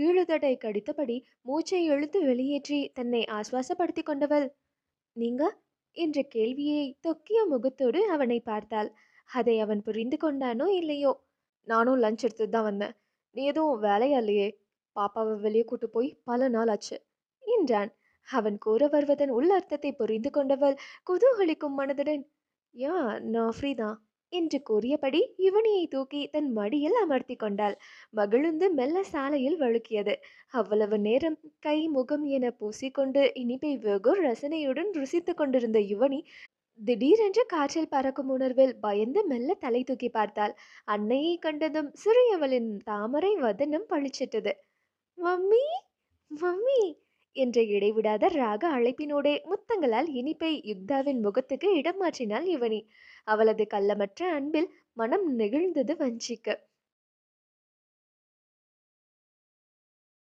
கீழுதட்டை கடித்தபடி மூச்சை இழுத்து வெளியேற்றி தன்னை ஆஸ்வாசப்படுத்தி கொண்டவள். நீங்க? என்ற கேள்வியை தொக்கிய முகத்தோடு அவனை பார்த்தாள். அதை அவன் புரிந்து கொண்டானோ இல்லையோ? நானும் லஞ்ச் எடுத்துட்டு தான் வந்தேன். நீ எதுவும் வேலையா இல்லையே? பாப்பாவை வெளியே கூட்டு போய் பல நாள் ஆச்சு என்றான். அவன் கூற வருவதன் உள் அர்த்தத்தை புரிந்து கொண்டவள் குதூகலிக்கும் மனதுடன் யா நான் ஃப்ரீ தான். என்று கூறியபடி யுவனியை தூக்கி தன் மடியில் அமர்த்தி கொண்டாள். மகிழுந்து மெல்ல சாலையில் வழுக்கியது. அவ்வளவு நேரம் கை முகம் என பூசிக்கொண்டு இனிப்பை வெகு ரசனையுடன் ருசித்து கொண்டிருந்த யுவனி திடீரென்று காற்றில் பறக்கும் உணர்வில் பயந்து மெல்ல தலை தூக்கி பார்த்தாள். அன்னையை கண்டதும் சிறியவளின் தாமரை வதனம் பளிச்சிட்டது. மம்மி! மம்மி! என்ற இடைவிடாத ராக அழைப்பினோடே முத்தங்களால் இனிப்பை யுக்தாவின் முகத்துக்கு இடம் மாற்றினாள் யுவனி. அவளது கள்ளமற்ற அன்பில் மனம் நெகிழ்ந்தது வஞ்சிக்கு.